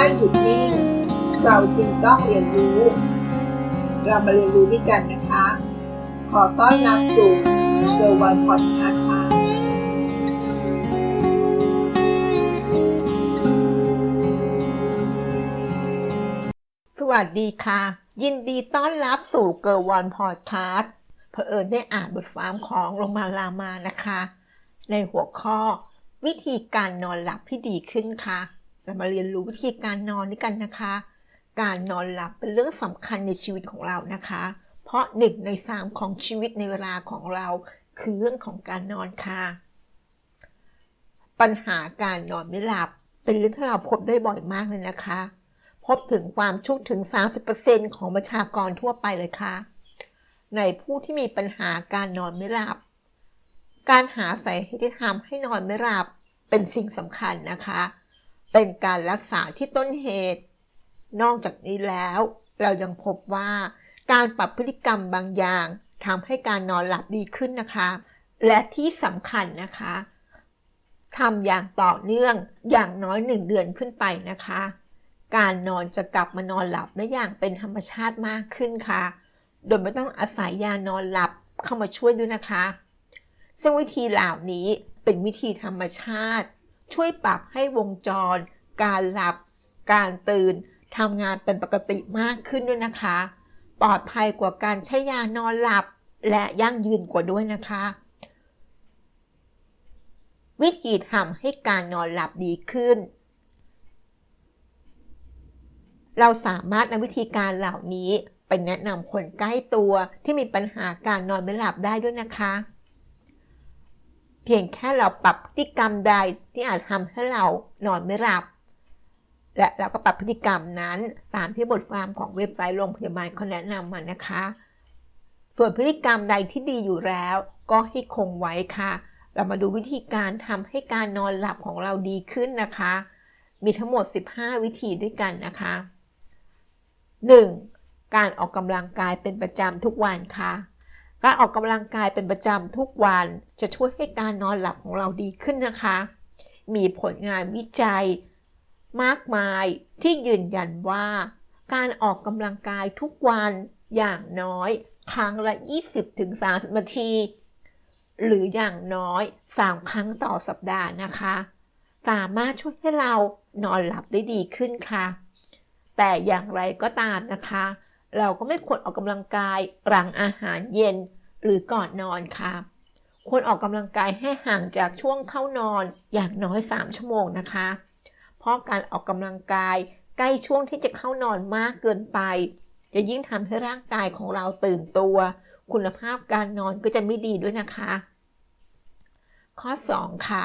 ไม่หยุดนิ่ง เราจึงต้องเรียนรู้ เรามาเรียนรู้ด้วยกันนะคะ ขอต้อนรับสู่เซอร์วันพอดคาส์ค่ะสวัสดีค่ะ ยินดีต้อนรับสู่เกิร์วันพอดคาส์เผอิญได้อ่านบทความของโรมาลามานะคะ ในหัวข้อวิธีการนอนหลับที่ดีขึ้นค่ะ เรามาเรียนรู้วิธีการนอนด้วยกันนะคะ การนอนหลับเป็นเรื่องสำคัญในชีวิตของเรานะคะ เพราะหนึ่งในสามของชีวิตในเวลาของเรา คือเรื่องของการนอนค่ะ ปัญหาการนอนไม่หลับ เป็นเรื่องที่เราพบได้บ่อยมากเลยนะคะ พบถึงความชุกถึง 30%ของประชากรทั่วไปเลยค่ะ ในผู้ที่มีปัญหาการนอนไม่หลับ การหาสาเหตุที่ทำให้นอนไม่หลับเป็นสิ่งสำคัญนะคะ เป็นการรักษาที่ต้นเหตุ นอกจากนี้แล้ว เรายังพบว่าการปรับพฤติกรรมบางอย่างทำให้การนอนหลับดีขึ้นนะคะ และที่สำคัญนะคะทำอย่างต่อเนื่องอย่างน้อยหนึ่งเดือนขึ้นไปนะคะ การนอนจะกลับมานอนหลับได้อย่างเป็นธรรมชาติมากขึ้นค่ะ โดยไม่ต้องอาศัยยานอนหลับเข้ามาช่วยด้วยนะคะ ซึ่งวิธีเหล่านี้เป็นวิธีธรรมชาติ ช่วยปรับให้วงจร การหลับ การตื่นทำงานเป็นปกติมากขึ้นด้วยนะคะ ปลอดภัยกว่าการใช้ยานอนหลับ และยั่งยืนกว่าด้วยนะคะ วิธีทำให้การนอนหลับดีขึ้น เราสามารถนำวิธีการเหล่านี้ไปแนะนำคนใกล้ตัวที่มีปัญหาการนอนไม่หลับได้ด้วยนะคะ พียงแค่เราปรับพฤติกรรมใดที่อาจทำให้เรานอนไม่หลับ และเราก็ปรับพฤติกรรมนั้นตามที่บทความของเว็บไซต์โรงพยาบาลเขาแนะนำมานะคะ ส่วนพฤติกรรมใดที่ดีอยู่แล้ว ก็ให้คงไว้ค่ะ เรามาดูวิธีการทำให้การนอนหลับของเราดีขึ้นนะคะ มีทั้งหมด 15 วิธีด้วยกันนะคะ 1. การออกกำลังกายเป็นประจำทุกวันค่ะ การออกกำลังกายเป็นประจำทุกวันจะช่วยให้การนอนหลับของเราดีขึ้นนะคะ มีผลงานวิจัย มากมายที่ยืนยันว่า การออกกำลังกายทุกวันอย่างน้อย ครั้งละ 20-30 นาที หรืออย่างน้อย 3 ครั้งต่อสัปดาห์นะคะ สามารถช่วยให้เรานอนหลับได้ดีขึ้นค่ะ แต่อย่างไรก็ตามนะคะ เราก็ไม่ควรออกกำลังกายหลังอาหารเย็นหรือก่อนนอนค่ะ ควรออกกำลังกายให้ห่างจากช่วงเข้านอนอย่างน้อย 3 ชั่วโมงนะคะ เพราะการออกกำลังกายใกล้ช่วงที่จะเข้านอนมากเกินไป จะยิ่งทำให้ร่างกายของเราตื่นตัว คุณภาพการนอนก็จะไม่ดีด้วยนะคะ ข้อ 2 ค่ะ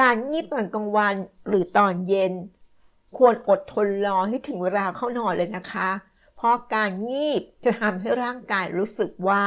การงีบตอนกลางวันหรือตอนเย็น ควรอดทนรอให้ถึงเวลาเข้านอนเลยนะคะเพราะการงีบจะทำให้ร่างกายรู้สึกว่า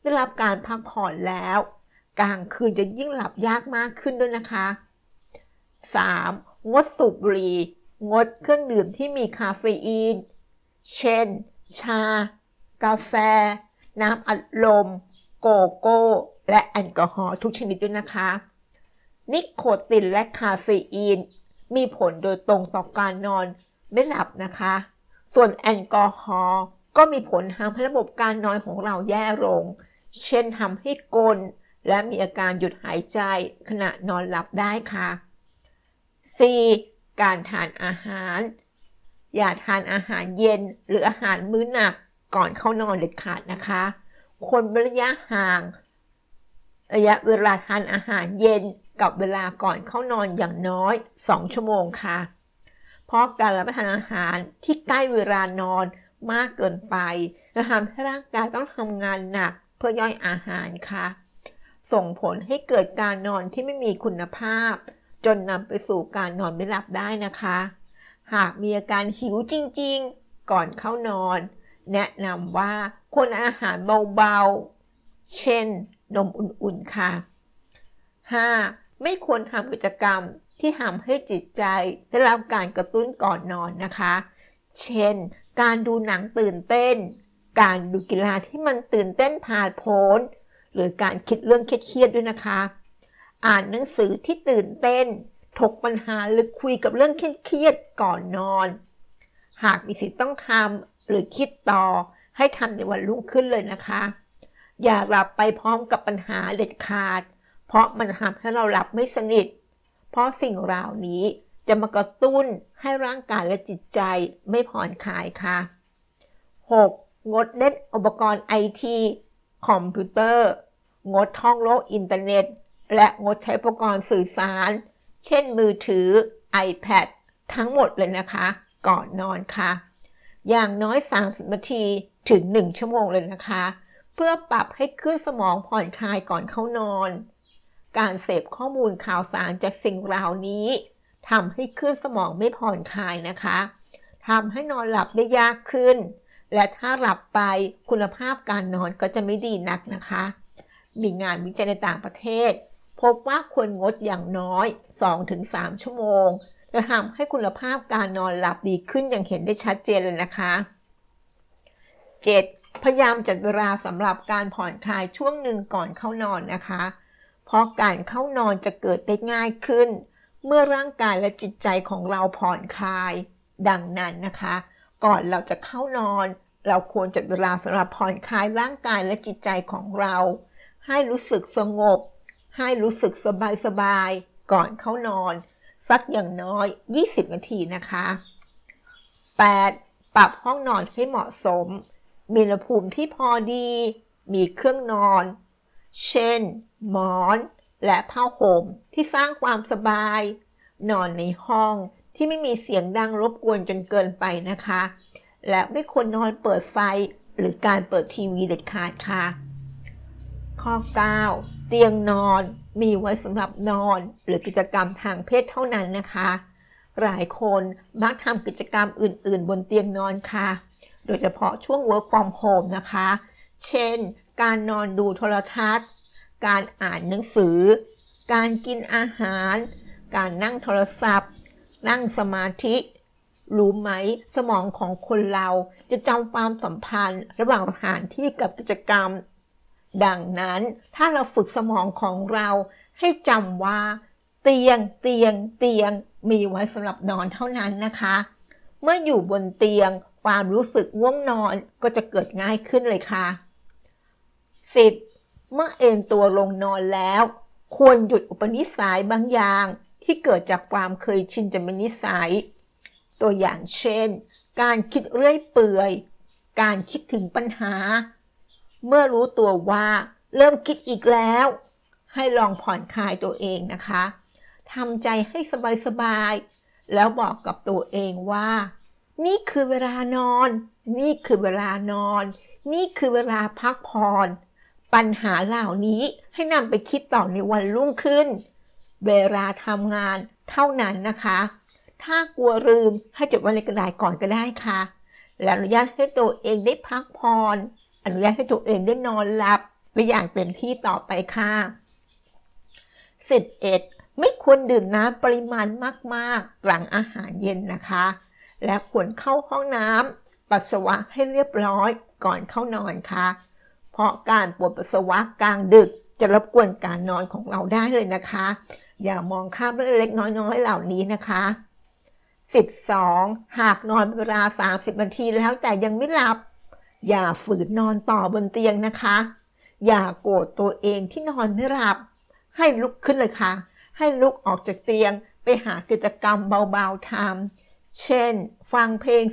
ได้รับการพักผ่อนแล้ว กลางคืนจะยิ่งหลับยากมากขึ้นด้วยนะคะ 3. งดสูบบุหรี่งดเครื่องดื่มที่มีคาเฟอีน เช่น ชา กาแฟ น้ำอัดลม โกโก้ และแอลกอฮอล์ทุกชนิดด้วยนะคะ นิโคตินและคาเฟอีน มีผลโดยตรงต่อการนอนไม่หลับนะคะ ส่วนแอลกอฮอล์ก็มีผลทำให้ระบบการนอนของเราแย่ลง เช่นทำให้กลนและมีอาการหยุดหายใจขณะนอนหลับได้ค่ะ 4. การทานอาหาร อย่าทานอาหารเย็นหรืออาหารมื้อหนักก่อนเข้านอนเด็ดขาดนะคะ คนระยะห่าง ระยะเวลาทานอาหารเย็นกับเวลาก่อนเข้านอนอย่างน้อย 2 ชั่วโมงค่ะ เพราะการรับประทานอาหารที่ใกล้เวลานอนมากเกินไปจะทำให้ร่างกายต้องทำงานหนักเพื่อย่อยอาหารค่ะ ส่งผลให้เกิดการนอนที่ไม่มีคุณภาพ จนนำไปสู่การนอนไม่หลับได้นะคะ หากมีอาการหิวจริงๆ ก่อนเข้านอน แนะนำว่าควรอาหารเบาๆ เช่น นมอุ่นๆค่ะ 5. ไม่ควรทำกิจกรรม ที่ทำให้จิตใจได้รับการกระตุ้นก่อนนอนนะคะ เช่น การดูหนังตื่นเต้น การดูกีฬาที่มันตื่นเต้นผ่านโผนหรือการคิดเรื่องเครียดๆด้วยนะคะ อ่านหนังสือที่ตื่นเต้น ถกปัญหาหรือคุยกับเรื่องเครียดๆก่อนนอน หากมีสิทธิ์ต้องทำหรือคิดต่อให้ทำในวันรุ่งขึ้นเลยนะคะ อย่าหลับไปพร้อมกับปัญหาเด็ดขาด เพราะมันทำให้เราหลับไม่สนิท เพราะสิ่งเหล่านี้จะมากระตุ้นให้ร่างกายและจิตใจไม่ผ่อนคลายค่ะ 6. งดเล่นอุปกรณ์ไอทีคอมพิวเตอร์ งดท่องโลกอินเทอร์เน็ต และงดใช้อุปกรณ์สื่อสาร เช่นมือถือ iPad ทั้งหมดเลยนะคะ ก่อนนอนค่ะ อย่างน้อย 30 นาทีถึง 1 ชั่วโมงเลยนะคะ เพื่อปรับให้ขึ้นสมองผ่อนคลายก่อนเข้านอน การเสพข้อมูลข่าวสารจากสิ่งเหล่านี้ทำให้ขึ้นสมองไม่ผ่อนคลายนะคะทำให้นอนหลับได้ยากขึ้น และถ้าหลับไปคุณภาพการนอนก็จะไม่ดีนักนะคะ มีงานวิจัยในต่างประเทศ พบว่าควรงดอย่างน้อย 2-3 ชั่วโมง จะทำให้คุณภาพการนอนหลับดีขึ้นอย่างเห็นได้ชัดเจนเลยนะคะ 7. พยายามจัดเวลาสำหรับการผ่อนคลายช่วงหนึ่งก่อนเข้านอนนะคะ เพราะการเข้านอนจะเกิดได้ง่ายขึ้น เมื่อร่างกายและจิตใจของเราผ่อนคลาย ดังนั้นนะคะ ก่อนเราจะเข้านอน เราควรจัดเวลาสำหรับผ่อนคลายร่างกายและจิตใจของเรา ให้รู้สึกสงบ ให้รู้สึกสบายสบายก่อนเข้านอน สักอย่างน้อย 20 นาทีนะคะ 8. ปรับห้องนอนให้เหมาะสม มีอุณหภูมิที่พอดี มีเครื่องนอน เช่น หมอน และผ้าห่มที่สร้างความสบาย นอนในห้องที่ไม่มีเสียงดังรบกวนจนเกินไปนะคะ และไม่ควรนอนเปิดไฟหรือการเปิดทีวีเด็ดขาดค่ะ ข้อ 9 เตียงนอนมีไว้สำหรับนอนหรือกิจกรรมทางเพศเท่านั้นนะคะ หลายคนมักทำกิจกรรมอื่น ๆ บนเตียงนอนค่ะ โดยเฉพาะช่วง work from home นะคะ เช่น การนอนดูโทรทัศน์ การอ่านหนังสือ การกินอาหาร การนั่งโทรศัพท์ นั่งสมาธิ รู้ไหมสมองของคนเราจะจำความสัมพันธ์ระหว่างสถานที่กับกิจกรรม ดังนั้นถ้าเราฝึกสมองของเราให้จำว่า เตียง เตียง เตียง มีไว้สำหรับนอนเท่านั้นนะคะ เมื่ออยู่บนเตียงความรู้สึกง่วงนอนก็จะเกิดง่ายขึ้นเลยค่ะ 10. เมื่อเอนตัวลงนอนแล้ว ควรหยุดอุปนิสัยบางอย่าง ที่เกิดจากความเคยชินจนเป็นนิสัย ตัวอย่างเช่น การคิดเรื่อยเปื่อย การคิดถึงปัญหา เมื่อรู้ตัวว่าเริ่มคิดอีกแล้ว ให้ลองผ่อนคลายตัวเองนะคะทำใจให้สบายๆแล้วบอกกับตัวเองว่า นี่คือเวลานอน นี่คือเวลานอน นี่คือเวลาพักผ่อน ปัญหาเหล่านี้ให้นำไปคิดต่อในวันรุ่งขึ้น เวลาทำงานเท่านั้นนะคะ ถ้ากลัวลืมให้จดไว้ในกระดาษก่อนก็ได้ค่ะ และอนุญาตให้ตัวเองได้พักผ่อนอนุญาตให้ตัวเองได้นอนหลับไปอย่างเต็มที่ต่อไปค่ะ 11. ไม่ควรดื่มน้ำปริมาณมากๆ หลังอาหารเย็นนะคะ และควรเข้าห้องน้ำปัสสาวะให้เรียบร้อยก่อนเข้านอนค่ะ เพราะการปวดปัสสาวะกลางดึกจะรบกวนการนอนของเราได้เลยนะคะ อย่ามองข้ามเรื่องเล็กน้อยๆเหล่านี้นะคะ 12. หากนอนเวลา 30 นาทีแล้วแต่ยังไม่หลับ อย่าฝืนนอนต่อบนเตียงนะคะ อย่าโกรธตัวเองที่นอนไม่หลับ ให้ลุกขึ้นเลยค่ะ ให้ลุกออกจากเตียงไปหากิจกรรมเบาๆทำเช่น ฟังเพลง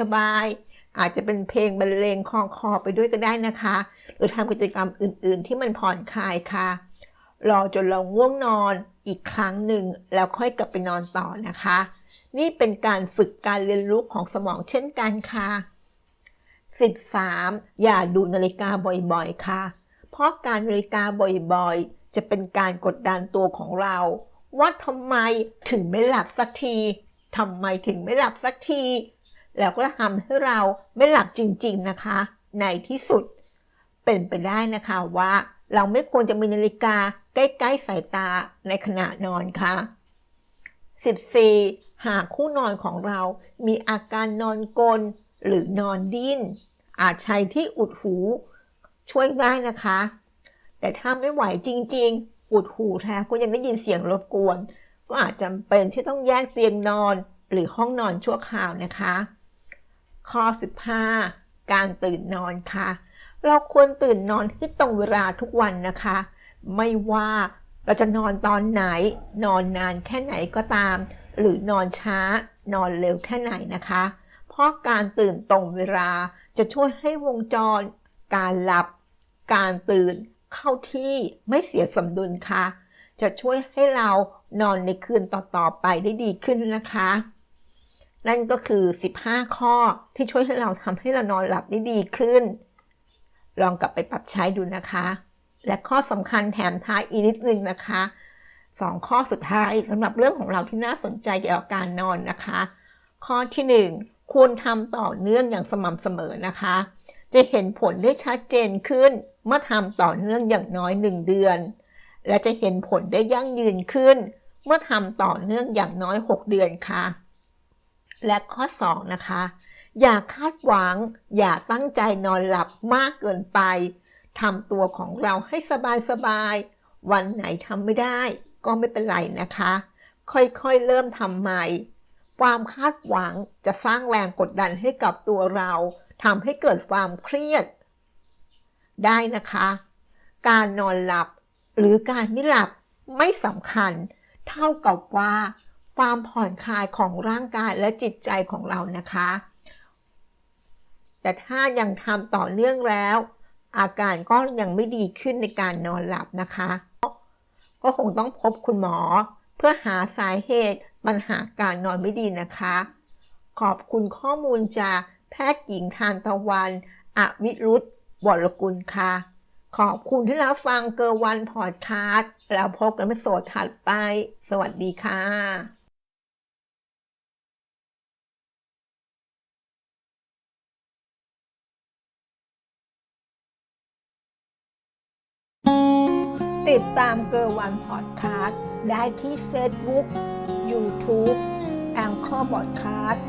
สบายๆ อาจจะเป็นเพลงบรรเลงคลอคอไปด้วยก็ได้นะคะ หรือทำกิจกรรมอื่น ๆ ที่มันผ่อนคลายค่ะ รอจนเราง่วงนอนอีกครั้งหนึ่งแล้วค่อยกลับไปนอนต่อนะคะ นี่เป็นการฝึกการเรียนรู้ของสมองเช่นกันค่ะ 13. อย่าดูนาฬิกาบ่อยๆ ค่ะ เพราะการนาฬิกาบ่อยๆ จะเป็นการกดดันตัวของเรา ว่าทำไมถึงไม่หลับสักทีทำไมถึงไม่หลับสักที แล้วก็ทำให้เราไม่หลับจริง ๆนะคะ ในที่สุดเป็นไปได้นะคะว่าเราไม่ควรจะมีนาฬิกาใกล้ ๆ สายตาในขณะนอนค่ะ 14. หากคู่นอนของเรามีอาการนอนกลนหรือนอนดิ้น อาจใช้ที่อุดหูช่วยได้นะคะ แต่ถ้าไม่ไหวจริง ๆ อุดหูแท้ก็ยังได้ยินเสียงรบกวน ก็อาจจำเป็นที่ต้องแยกเตียงนอนหรือห้องนอนชั่วคราวนะคะ ข้อ 15 การตื่นนอนค่ะ เราควรตื่นนอนให้ตรงเวลาทุกวันนะคะ ไม่ว่าเราจะนอนตอนไหน นอนนานแค่ไหนก็ตาม หรือนอนช้านอนเร็วแค่ไหนนะคะ เพราะการตื่นตรงเวลาจะช่วยให้วงจร การหลับ การตื่นเข้าที่ไม่เสียสมดุลค่ะ จะช่วยให้เรานอนในคืนต่อๆไปได้ดีขึ้นนะคะ นั่นก็คือ 15 ข้อที่ช่วยให้เราทำให้เรานอนหลับได้ดีขึ้น ลองกลับไปปรับใช้ดูนะคะ และข้อสำคัญแถมท้ายอีกนิดนึงนะคะสองข้อสุดท้ายสำหรับเรื่องของเราที่น่าสนใจเกี่ยวกับการนอนนะคะ ข้อที่ 1 ควรทำต่อเนื่องอย่างสม่ำเสมอนะคะ จะเห็นผลได้ชัดเจนขึ้น เมื่อทำต่อเนื่องอย่างน้อย 1 เดือน และจะเห็นผลได้ยั่งยืนขึ้น เมื่อทำต่อเนื่องอย่างน้อย 6 เดือนค่ะ และข้อ 2 นะคะ อย่าคาดหวัง อย่าตั้งใจนอนหลับมากเกินไปทำตัวของเราให้สบายๆวันไหนทำไม่ได้ก็ไม่เป็นไรนะคะ ค่อยๆเริ่มทำใหม่ ความคาดหวังจะสร้างแรงกดดันให้กับตัวเราทำให้เกิดความเครียด ได้นะคะ การนอนหลับหรือการไม่หลับไม่สำคัญ เท่ากับว่า ความผ่อนคลายของร่างกายและจิตใจของเรานะคะ แต่ถ้ายังทำต่อเนื่องแล้ว อาการก็ยังไม่ดีขึ้นในการนอนหลับนะคะ ก็คงต้องพบคุณหมอ เพื่อหาสาเหตุปัญหาการนอนไม่ดีนะคะ ขอบคุณข้อมูลจากแพทย์หญิงทานตะวันอวิรุธวรกุลค่ะ ขอบคุณที่รับฟังเกอร์วันพอดคาสต์แล้วพบกันในโสดถัดไป สวัสดีค่ะ ติดตามเกอร์วันพอดคาสต์ได้ที่เฟซบุ๊กยูทูบแองเกอร์พอดคาสต์